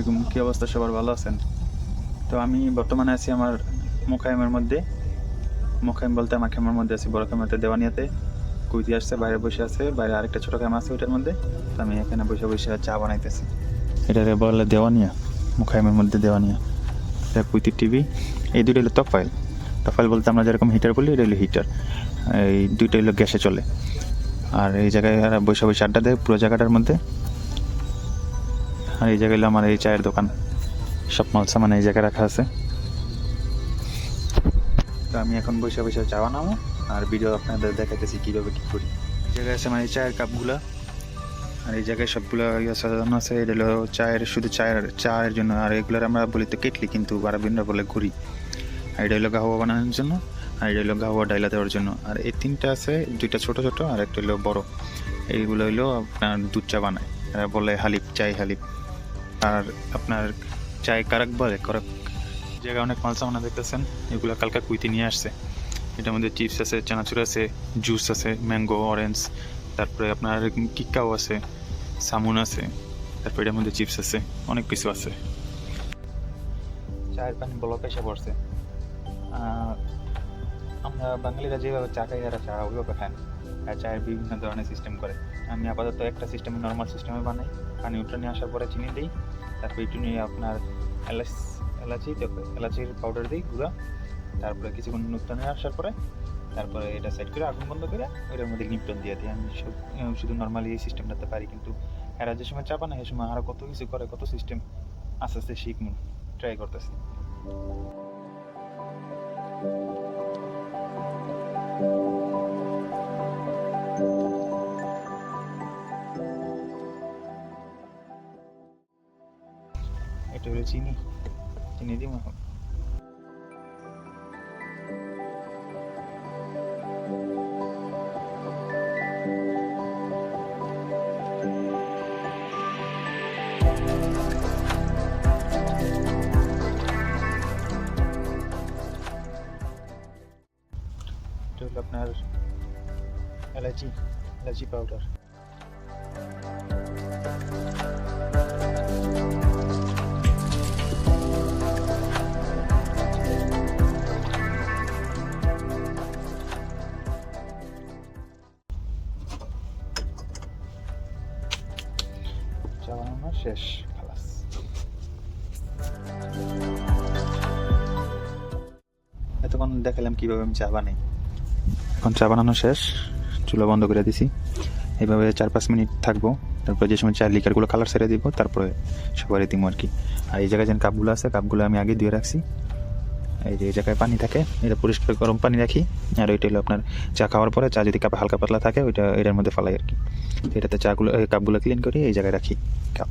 আলাইকুম, কী অবস্থা? সবার ভালো আছেন? তো আমি বর্তমানে আছি আমার মোকাইমের মধ্যে। মোকাইম বলতে আমার খেমার মধ্যে আছি, বড় খেমাতে দেওয়ানিয়াতে। কুইতি আসছে, বাইরে বসে আছে, বাইরে আরেকটা ছোটো খেমা আছে ওইটার মধ্যে। তো আমি এখানে বসে বসে চা বানাইতেছি। এটারে বলে দেওয়ানিয়া, মোকাইমের মধ্যে দেওয়ানিয়া। এটা কুইতির টিভি। এই দুটো হলো তফাইল। তফাইল বলতে আমরা যেরকম হিটার বলি, এটা হলো হিটার। এই দুইটা হলো গ্যাসে চলে। আর এই জায়গায় বসে বসে আড্ডা দেয় পুরো জায়গাটার মধ্যে। আর এই জায়গায় আমার এই চায়ের দোকান। সব মাল সামান এই জায়গায় রাখা আছে। তো আমি এখন বসে বসে চা বানাবো আর ভিডিও আপনাদের দেখাতেছি কীভাবে কী করি। এই জায়গায় আছে আমার এই চায়ের কাপগুলা। আর এই জায়গায় সবগুলো ইয়ে সাজানো আছে। এটা হলো চায়ের, শুধু চায়ের চায়ের জন্য। আর এগুলোর আমরা বলি তো কেটলি, কিন্তু আরবিনরা বলে ঘুরি আর এটা হলো গাহওয়া বানানোর জন্য। আর এটা হলো গাহওয়া ডাইলা দেওয়ার জন্য। আর এই তিনটা আছে, দুইটা ছোট ছোট আর একটা হলো বড়। এইগুলো হলো আপনার দুধ চা বানায়। বলে হালিব চাই হালিব আর আপনার চায় কারাক বলে, করক। জায়গায় অনেক মাল সামানা দেখতেছেন, এগুলো কালকা কুইতে নিয়ে আসছে। এটার মধ্যে চিপস আছে, চানাচুর আছে, জুস আছে, ম্যাঙ্গো, অরেঞ্জ, তারপরে আপনার কিক্কাও আছে, সামুন আছে, তারপরে এটার মধ্যে চিপস আছে, অনেক কিছু আছে। চায়ের পানি ব্লক এসে পড়ছে। বাঙালিরা যেভাবে চা খাই এরা চা, ওইভাবে খায় না। আর চায়ের বিভিন্ন ধরনের সিস্টেম করে। আমি আপাতত একটা সিস্টেমে নর্মাল সিস্টেমে বানাই। পানি উঠে নিয়ে আসার পরে চিনি দিই। তারপর একটু নিয়ে আপনার এলাচ, এলাচি এলাচির পাউডার দিই, গুঁড়া। তারপরে কিছুক্ষণ উত্তনে আসার পরে তারপরে এটা সাইড করে আগুন বন্ধ করে ওইটার মধ্যে লিপটন দিয়ে দিই। আমি শুধু নর্মালি এই সিস্টেমটাতে পারি, কিন্তু এরা যে সময় চাপা না সে সময় আরও কত কিছু করে, কত সিস্টেম আস্তে আস্তে শিখমু ট্রাই করতেছি। এটা হলো চিনি চিনি দিব এখন এটা হলো আপনার এলাচি এলাচি পাউডার চা শেষ খালাস এতক্ষণ দেখালাম কীভাবে আমি চা বানাই। এখন চা বানানো শেষ, চুলা বন্ধ করে দিছি। এইভাবে চার পাঁচ মিনিট থাকব। তারপরে যে সময় চার লিকারগুলো কালার সেরে দিব, তারপরে সবারই দিব আর কি। আর এই জায়গায় যে কাপগুলো আছে কাপগুলো আমি আগে দিয়ে রাখছি। এই যে এই জায়গায় পানি থাকে, এটা পরিষ্কার গরম পানি রাখি। আর ওইটা হলো আপনার চা খাওয়ার পরে, চা যদি কাপে হালকা পাতলা থাকে, ওইটা এটার মধ্যে ফালাই আর কি। এটাতে চাগুলো কাপগুলো ক্লিন করি, এই জায়গায় রাখি। কাপ।